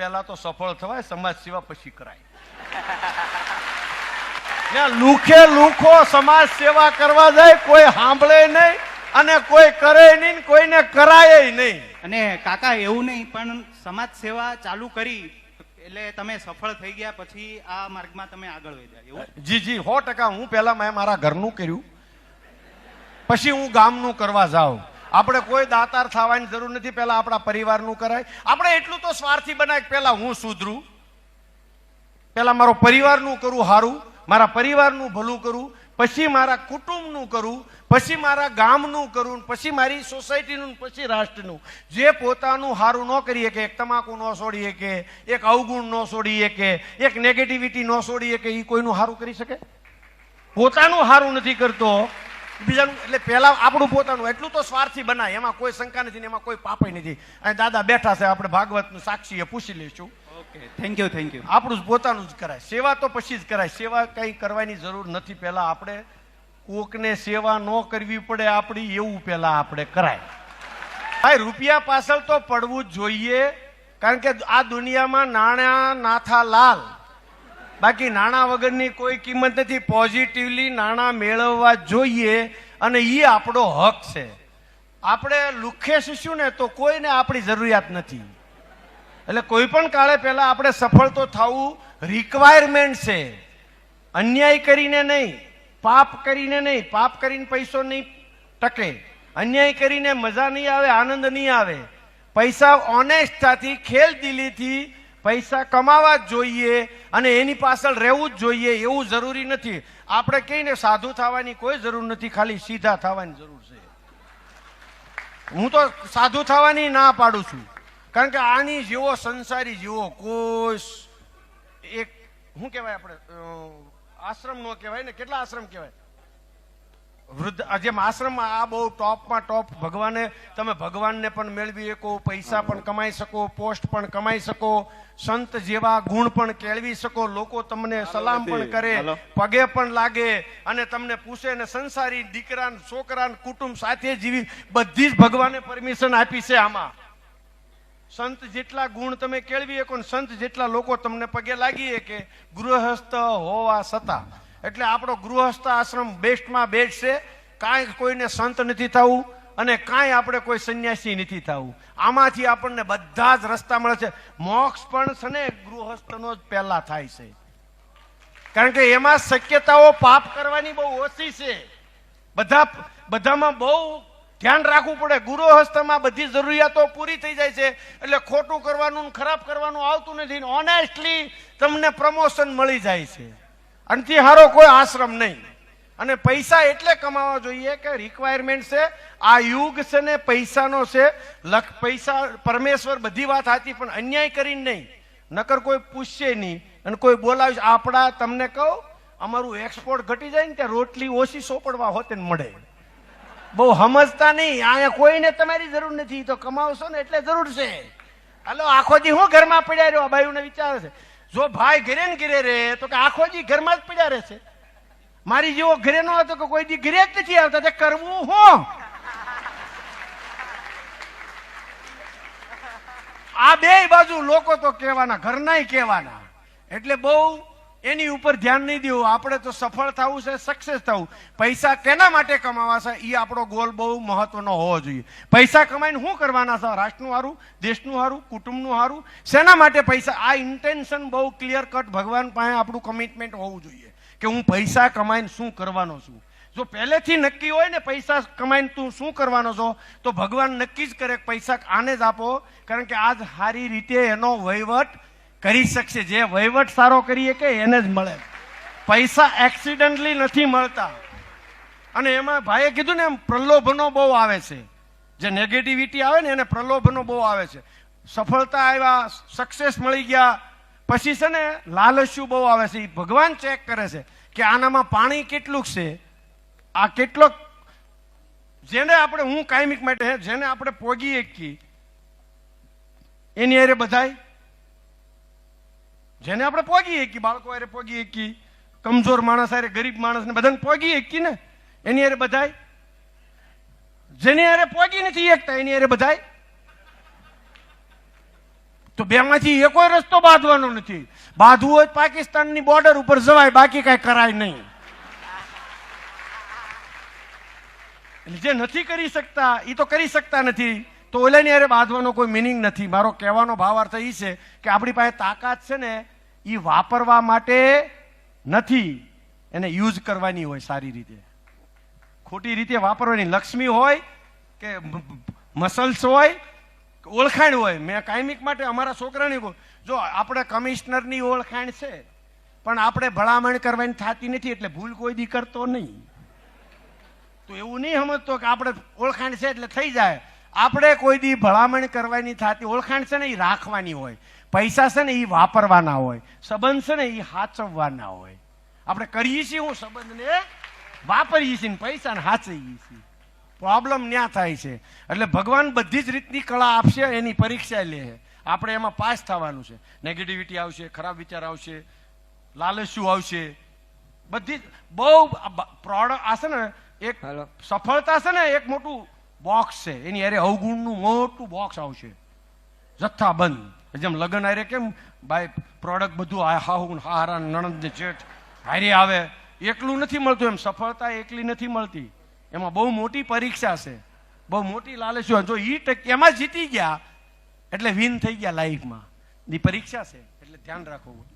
પહેલા તો સફળ થવાય સમાજ સેવા પછી કરાય. લુખે લુખો સમાજ સેવા કરવા જાય કોઈ સાંભળે નહીં અને કોઈ કરે નહીં કોઈને કરાય નહીં. અને કાકા એવું નહીં પણ સમાજ સેવા ચાલુ કરી એટલે તમે સફળ થઈ ગયા પછી આ માર્ગમાં તમે આગળ વધ્યા એવું? જી જી સો ટકા. હું પહેલા મેં મારા ઘરનું કર્યું. પછી હું ગામનું કરવા જાઉં. આપણે કોઈ દાતાર થવાની જરૂર નથી. પહેલાં આપણા પરિવારનું કરાય. આપણે એટલું તો સ્વાર્થી બનાય પહેલાં હું સુધરું. પહેલાં મારો પરિવારનું કરું હારું, મારા પરિવારનું ભલું કરું, પછી મારા કુટુંબનું કરું, પછી મારા ગામનું કરું, પછી મારી સોસાયટીનું, પછી રાષ્ટ્રનું. જે પોતાનું સારું ન કરીએ કે એક તમાકુ ન છોડીએ કે એક અવગુણ ન છોડીએ કે એક નેગેટિવિટી ન છોડીએ કે એ કોઈનું સારું કરી શકે? પોતાનું હારું નથી કરતો. બીજાનું એટલે પહેલા આપણું પોતાનું એટલું તો સ્વાર્થી બનાય. એમાં કોઈ શંકા નથી ને એમાં કોઈ પાપય નથી. અને દાદા બેઠા છે આપણે ભાગવતનું સાક્ષી એ પૂછી લઈશું. Okay thank you thank you આપણું જ પોતાનું જ કરાય. સેવા તો પછી જ કરાય. સેવા કંઈ કરવાની જરૂર નથી. પહેલા આપણે કોકને સેવા ન કરવી પડે આપણી એવું પહેલા આપણે કરાય. ભાઈ રૂપિયા પાછળ તો પડવું જ જોઈએ. કારણ કે આ દુનિયામાં નાણા નાથા લાલ બાકી નાણાં વગરની કોઈ કિંમત નથી. પોઝિટિવલી નાણાં મેળવવા જોઈએ અને એ આપણો હક છે. આપણે લુખે શીશું ને તો કોઈને આપણી જરૂરિયાત નથી. એટલે કોઈ પણ કાળે પહેલાં આપણે સફળ તો થવું. રિક્વાયરમેન્ટ છે. અન્યાય કરીને નહીં. પાપ કરીને નહીં. પાપ કરીને પૈસો નહીં ટકે. અન્યાય કરીને મજા નહીં આવે, આનંદ નહીં આવે. પૈસા ઓનેસ્ટતાથી ખેલદિલીથી પૈસા કમાવા જ જોઈએ અને એની પાછળ રહેવું જ જોઈએ એવું જરૂરી નથી. આપણે કહીને સાધુ થવાની કોઈ જરૂર નથી, ખાલી સીધા થવાની જરૂર છે. હું તો સાધુ થવાની ના પાડું છું. કારણ કે આની જેવો સંસારી જેવો કોઈ એક, શું કહેવાય આપણે આશ્રમ નો કહેવાય ને, કેટલા આશ્રમ કહેવાય? વૃદ્ધ જેમ આશ્રમમાં આ બહુ ટોપમાં ટોપ ભગવાને તમે ભગવાનને પણ મેળવી શકો પૈસા પણ કમાઈ શકો પોસ્ટ પણ કમાઈ શકો સંત જેવા ગુણ પણ કેળવી શકો લોકો તમને સલામ પણ કરે પગે પણ લાગે અને તમને પૂછે ને સંસારી દીકરા છોકરા કુટુંબ સાથે જીવી બધી જ ભગવાને પરમિશન આપી છે આમાં. સંત જેટલા ગુણ તમે કેળવી શકો ને સંત જેટલા લોકો તમને પગે લાગી કે ગૃહસ્થ હોવા છતાં. એટલે આપણો ગૃહસ્થ આશ્રમ બેસ્ટમાં બેસ્ટ છે કાંઈ કોઈને સંત નથી થવું અને કાંઈ આપણે કોઈ સંન્યાસી નથી થવું. આમાંથી આપણને બધા જ રસ્તા મળે છે. મોક્ષ પણ છે ને ગૃહસ્થનો જ પહેલા થાય છે. કારણ કે એમાં શક્યતાઓ પાપ કરવાની બહુ ઓછી છે. બધા, બધામાં બહુ ધ્યાન રાખવું પડે. ગૃહસ્થમાં બધી જરૂરિયાતો પૂરી થઈ જાય છે. એટલે ખોટું કરવાનું ખરાબ કરવાનું આવતું નથી. ઓનેસ્ટલી તમને પ્રમોશન મળી જાય છે. આનાથી હારો કોઈ આશ્રમ નહીં. અને પૈસા એટલે કમાવા જોઈએ કે રિક્વાયરમેન્ટ છે, આ યુગ છે ને પૈસાનો છે. લખ પૈસા, પરમેશ્વર બધી વાત હતી પણ અન્યાય કરીને નહીં. નકર કોઈ પૂછશે નહીં અને કોઈ બોલાવીશ આપણા તમને કહું, અમારું એક્સપોર્ટ ઘટી જાય ને ત્યાં રોટલી ઓછી સોપડવા હોતે ને મળે. બહુ સમજતા નહીં. અહીંયા કોઈને તમારી જરૂર નથી. તો કમાવશો ને એટલે જરૂર છે. હાલો, આખો દી હું ઘરમાં પડ્યા રહ્યો? આ બાયુને વિચારે છે. જો ભાઈ ઘરે ને ઘરે રહે, તો કે આખો દી ઘરમાં જ પડ્યા રહે છે મારી જેવો ઘરે નો હતો કે કોઈ દી ઘરે જ નથી આવતા, તે કરવું હું? આ બે બાજુ લોકો તો કહેવાના ઘરનાય કહેવાના. એટલે બહુ એની ઉપર ધ્યાન નહીં દેવું. આપણે તો સફળ થવું છે સક્સેસ થવું. પૈસા કેના માટે કમાવા છે એ આપણો ગોલ બહુ મહત્વનો હોવો જોઈએ. પૈસા કમાઈને શું કરવાના છે? રાષ્ટ્રનું સારું દેશનું સારું કુટુંબનું સારું શેના માટે પૈસા? આ ઇન્ટેન્શન બહુ ક્લિયર કટ ભગવાન પાસે આપણું કમિટમેન્ટ હોવું જોઈએ. કે હું પૈસા કમાઈને શું કરવાનો છું? જો પહેલેથી નક્કી હોય ને પૈસા કમાઈને તું શું કરવાનો છો, તો ભગવાન નક્કી જ કરે પૈસા આને જ આપો. કારણ કે આજ સારી રીતે એનો વહીવટ કરી શકશે. જે વહીવટ સારો કરીએ કે એને જ મળે. પૈસા એક્સિડન્ટલી નથી મળતા. અને એમાં ભાઈએ કીધું ને એમ, પ્રલોભનો બહુ આવે છે. જે નેગેટિવિટી આવે ને એને પ્રલોભનો બહુ આવે છે. સફળતા આવ્યા સક્સેસ મળી ગયા. પછી છે ને, લાલસ્યું બહુ આવે છે. એ ભગવાન ચેક કરે છે કે આનામાં પાણી કેટલું છે. આ કેટલોક, જેને આપણે, હું કાયમિક માટે જેને આપણે પોગી શકીએ. એની અરે બધાય જેને આપણે પોગી શકીએ બાળકો હારે પોગી શકી કમજોર માણસ અરે ગરીબ માણસને બધાને પોગી એકી ને, એની અરે બધાય. જેની અરે પોગી નથી એકતા, એની અરે બધાય. તો બેમાંથી એકોય રસ્તો બાંધવાનો નથી. બાંધવું હોય પાકિસ્તાનની બોર્ડર ઉપર જવાય, બાકી કાંઈ કરાય નહીં. એટલે જે નથી કરી શકતા એ તો કરી શકતા નથી. તો ઓલાની અરે બાંધવાનો કોઈ મિનિંગ નથી. મારો કહેવાનો ભાવાર્થ એ છે કે આપણી પાસે તાકાત છે ને એ વાપરવા માટે નથી. એને યુઝ કરવાની હોય સારી રીતે. ખોટી રીતે વાપરવાની. લક્ષ્મી હોય કે મસલ્સ હોય ઓળખાણ હોય. મેં કાયમિક માટે અમારા છોકરાને જો આપણે કમિશનરની ઓળખાણ છે, પણ આપણે ભલામણ કરવાની થતી નથી એટલે ભૂલ કોઈ દી કરતો નહીં. તો એવું નહીં સમજતો કે આપણે ઓળખાણ છે એટલે થઈ જાય. આપણે કોઈ દી ભલામણ કરવાની થતી ઓળખાણ છે ને એ રાખવાની હોય પૈસા છે ને એ વાપરવાના હોય સંબંધ છે ને એ હાચવવાના હોય. આપણે કરીએ છીએ હું સંબંધને વાપરીએ છીએ ને પૈસાને હાચવીએ છીએ. પ્રોબ્લેમ ન્યા થાય છે. એટલે ભગવાન બધી જ રીતની કળા આપશે એની પરીક્ષા લે. આપણે એમાં પાસ થવાનું છે. નેગેટિવિટી આવશે ખરાબ વિચાર આવશે લાલચું આવશે. બધી જ બહુ પ્રોડક્ટ આ છે ને એક સફળતા છે ને એક મોટું બોક્સ છે. એની અરે અવગુણનું મોટું બોક્સ આવશે. જથ્થાબંધ જેમ લગ્ન હારે કેમ, ભાઈ પ્રોડક્ટ બધું આ હાહુ હારા નણંદ ને જેઠ હારે આવે. એકલું નથી મળતું એમ. સફળતા એકલી નથી મળતી. એમાં બહુ મોટી પરીક્ષા છે. બહુ મોટી લાલચ જો ઈ ટક એમાં જીતી ગયા, એટલે વિન થઈ ગયા લાઈફમાં ની પરીક્ષા છે. એટલે ધ્યાન રાખવું.